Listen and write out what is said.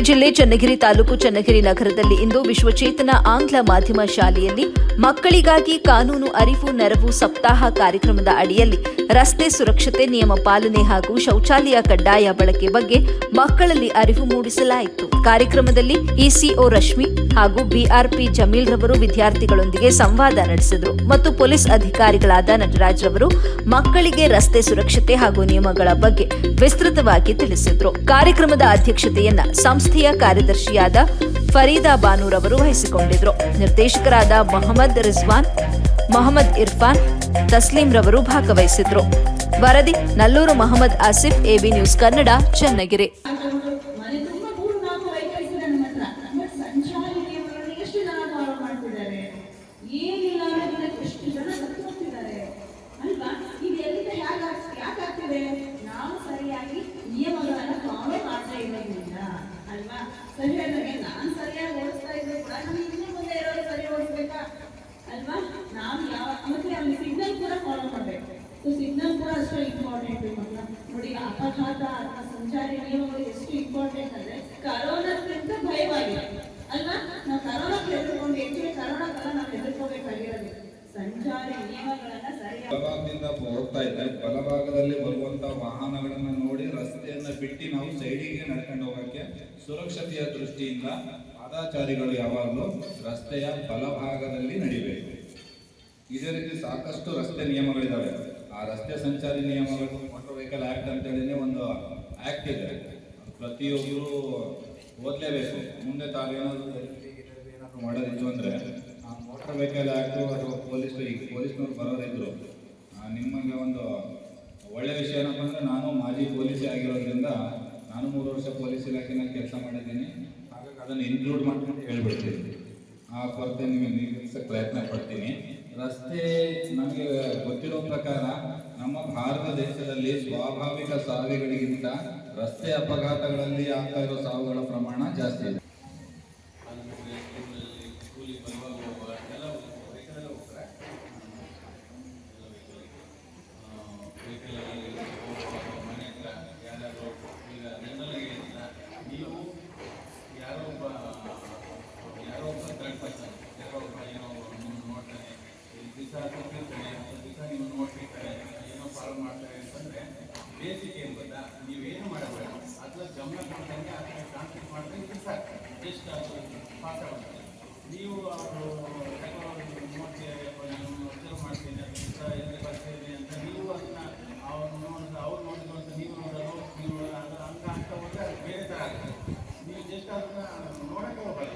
ಜಿಲ್ಲೆ ಚನ್ನಗಿರಿ ತಾಲೂಕು ಚನ್ನಗಿರಿ ನಗರದಲ್ಲಿ ಇಂದು ವಿಶ್ವಚೇತನ ಆಂಗ್ಲ ಮಾಧ್ಯಮ ಶಾಲೆಯಲ್ಲಿ ಮಕ್ಕಳಿಗಾಗಿ ಕಾನೂನು ಅರಿವು ನೆರವು ಸಪ್ತಾಹ ಕಾರ್ಯಕ್ರಮದ ಅಡಿಯಲ್ಲಿ ರಸ್ತೆ ಸುರಕ್ಷತೆ ನಿಯಮ ಪಾಲನೆ ಹಾಗೂ ಶೌಚಾಲಯ ಕಡ್ಡಾಯ ಬಳಕೆ ಬಗ್ಗೆ ಮಕ್ಕಳಲ್ಲಿ ಅರಿವು ಮೂಡಿಸಲಾಯಿತು. ಕಾರ್ಯಕ್ರಮದಲ್ಲಿ ಇಸಿಒ ರಶ್ಮಿ ಹಾಗೂ ಬಿಆರ್ಪಿ ಜಮೀಲ್ ರವರು ವಿದ್ಯಾರ್ಥಿಗಳೊಂದಿಗೆ ಸಂವಾದ ನಡೆಸಿದರು ಮತ್ತು ಪೊಲೀಸ್ ಅಧಿಕಾರಿಗಳಾದ ನಟರಾಜ್ ರವರು ಮಕ್ಕಳಿಗೆ ರಸ್ತೆ ಸುರಕ್ಷತೆ ಹಾಗೂ ನಿಯಮಗಳ ಬಗ್ಗೆ ವಿಸ್ತೃತವಾಗಿ ತಿಳಿಸಿದರು. ಕಾರ್ಯಕ್ರಮದ ಅಧ್ಯಕ್ಷತೆಯನ್ನ ಸಂಸ್ಥೆಯ ಕಾರ್ಯದರ್ಶಿಯಾದ ಫರೀದಾ ಬಾನೂರ್ ಅವರು ವಹಿಸಿಕೊಂಡಿದ್ರು. ನಿರ್ದೇಶಕರಾದ ಮೊಹಮ್ಮದ್ ರಿಜ್ವಾನ್, ಮೊಹಮ್ಮದ್ ಇರ್ಫಾನ್, ತಸ್ಲೀಂ ರವರು ಭಾಗವಹಿಸಿದ್ರು. ವರದಿ, ನಲ್ಲೂರು ಮೊಹಮ್ಮದ್ ಆಸಿಫ್, ಎಬಿ ನ್ಯೂಸ್ ಕನ್ನಡ, ಚನ್ನಗಿರಿ ಮನೆ ತುಂಬ ಮೂರು ನಾಲ್ಕು ವೆಹಿಕಲ್ಸ್ ಇದೆ ನಮ್ಮ ಹತ್ರ ಬಟ್ ಸಂಚಾರಿ ನಿಯಮಗಳನ್ನ ಎಷ್ಟು ಜನ ಫಾಲೋ ಮಾಡ್ತಿದ್ದಾರೆ ಏನಿಲ್ಲ ಅನ್ನೋದನ್ನ ಎಷ್ಟು ಜನ ಹೋಗ್ತಿದ್ದಾರೆ ಅಲ್ವಾ? ಇದು ಎಲ್ಲಿಂದ ಹೇಗೆ ಯಾಕೆ ಆಗ್ತಿದೆ ನಾವು ಸರಿಯಾಗಿ ನಿಯಮಗಳನ್ನ ಫಾಲೋ ಮಾಡ್ತಾ ಇರೋದ್ರಿಂದ, ಅಲ್ವಾ? ಸರಿ ಹೇಳಿದ್ರೆ ನಾನು ಸರಿಯಾಗಿ ಓಡಿಸ್ತಾ ಇದ್ರೆ ಕೂಡ ನಮ್ಗೆ ಇನ್ನೂ ಮುಂದೆ ಇರೋರು ಸರಿ ಓಡಿಸ್ಬೇಕಾ ಅಲ್ವಾ? ನಾವು ಯಾವ ಮತ್ತೆ ಅಲ್ಲಿ ಸಿಗ್ನಲ್ ಕೂಡ ಫಾಲೋ ಮಾಡಬೇಕು. ಸೊ ಸಿಗ್ನಲ್ ಕೂಡ ಅಷ್ಟೇ ಇಂಪಾರ್ಟೆಂಟ್ ನೋಡಿ, ಅಪಘಾತ ಅಥವಾ ಸಂಚಾರಿ ನಿಯಮಗಳು ಎಷ್ಟು ಇಂಪಾರ್ಟೆಂಟ್ ಅಂದ್ರೆ ಕರೋನಾಕ್ಕಿಂತ ಭಯವಾಗಿದೆ ಅಲ್ವಾ ನಾವು ಕರೋನಾ ಹೆದರ್ಕೊಂಡು ಹೆಚ್ಚಿಗೆ ಕರೋನಾಕ್ಕಲ್ಲ ನಾವು ಹೆದರ್ಕೋಬೇಕಾಗಿರೋದು ಸಂಚಾರಿ ನಿಯಮಗಳನ್ನ ಸರಿಯಾಗಿ ಬಲಭಾಗದಿಂದ ಹೋಗ್ತಾ ಇದ್ದೆ ಬಲಭಾಗದಲ್ಲಿ ಬರುವಂತ ವಾಹನಗಳನ್ನ ನೋಡಿ ರಸ್ತೆಯನ್ನ ಬಿಟ್ಟು ನಾವು ಸೈಡಿಗೆ ನಡ್ಕೊಂಡು ಹೋಗಕ್ಕೆ ಸುರಕ್ಷತೆಯ ದೃಷ್ಟಿಯಿಂದ ಪಾದಾಚಾರಿಗಳು ಯಾವಾಗಲೂ ರಸ್ತೆಯ ಬಲಭಾಗದಲ್ಲಿ ನಡಿಬೇಕು. ಇದೇ ರೀತಿ ಸಾಕಷ್ಟು ರಸ್ತೆ ನಿಯಮಗಳಿದಾವೆ. ಆ ರಸ್ತೆ ಸಂಚಾರಿ ನಿಯಮಗಳು ಮೋಟರ್ ವೆಹಿಕಲ್ ಆಕ್ಟ್ ಅಂತೇಳಿನೇ ಒಂದು ಆಕ್ಟ್ ಇದೆ. ಪ್ರತಿಯೊಬ್ಬರು ಓದಲೇಬೇಕು. ಮುಂದೆ ತಾವೇನಾದ್ರು ಏನಾದ್ರು ಮಾಡೋದಿತ್ತು ಅಂದ್ರೆ ಆ ಮೋಟರ್ ವೆಹಿಕಲ್ ಅಥವಾ ಪೊಲೀಸ್ ಈಗ ಪೊಲೀಸ್ನವ್ರು ಬರೋರಿದ್ರು ನಿಮಗೆ ಒಂದು ಒಳ್ಳೆಯ ವಿಷಯ ಏನಪ್ಪ ಅಂದರೆ ನಾನು ಮಾಜಿ ಪೊಲೀಸೇ ಆಗಿರೋದ್ರಿಂದ ನಾನು ಮೂರು ವರ್ಷ ಪೊಲೀಸ್ ಇಲಾಖೆನಲ್ಲಿ ಕೆಲಸ ಮಾಡಿದ್ದೀನಿ. ಹಾಗಾಗಿ ಅದನ್ನು ಇನ್ಕ್ಲೂಡ್ ಮಾಡ್ಕೊಂಡು ಹೇಳ್ಬಿಡ್ತೀನಿ. ಆ ಕೊರತೆ ನಿಮಗೆ ನೀಗಿಸಕ್ಕೆ ಪ್ರಯತ್ನ ಪಡ್ತೀನಿ. ರಸ್ತೆ ನಮಗೆ ಗೊತ್ತಿರೋ ಪ್ರಕಾರ ನಮ್ಮ ಭಾರತ ದೇಶದಲ್ಲಿ ಸ್ವಾಭಾವಿಕ ಸಾವಿಗಳಿಗಿಂತ ರಸ್ತೆ ಅಪಘಾತಗಳಲ್ಲಿ ಆಗ್ತಾ ಇರೋ ಸಾವುಗಳ ಪ್ರಮಾಣ ಜಾಸ್ತಿ ಇದೆ. ಸಹ ಕೊಟ್ಟಿರ್ತಾರೆ ದಿವಸ ನೀವು ನೋಡ್ತಿರ್ತಾರೆ ಏನೋ ಫಾಲೋ ಮಾಡ್ತಾರೆ ಅಂತಂದರೆ ಬೇಸಿಗೆ ಏನು ಗೊತ್ತಾ ನೀವೇನು ಮಾಡಬೇಡ ಅಥವಾ ಗಮನ ಕೊಡ್ತಂಗೆ ಅದನ್ನು ಟ್ರಾನ್ಸ್ಲೇಟ್ ಮಾಡಿದ್ರೆ ಇದು ಸಾಕು ಜಸ್ಟ್ ಅದು ಪಾಸ್ ಆಗುತ್ತೆ ನೀವು ಅವರು ನೋಡ್ತೀರಿ ನಾನು ಅಬ್ಸರ್ವ್ ಮಾಡ್ತೀನಿ ದಿವಸ ಎಲ್ಲಿ ಬರ್ತೀನಿ ಅಂತ ನೀವು ಅದನ್ನ ಅವ್ರು ನೋಡಿದ್ರೆ ಅವ್ರು ನೋಡಿದ್ರು ಅಂತ ನೀವು ನೋಡೋದು ನೀವು ನೋಡೋದು ಅದು ಅಂತ ಅಂತ ಹೋದರೆ ಬೇರೆ ಥರ ಆಗುತ್ತೆ ನೀವು ಜಸ್ಟ್ ಅದನ್ನ ನೋಡೋಕೆ ಹೋಗಲ್ಲ.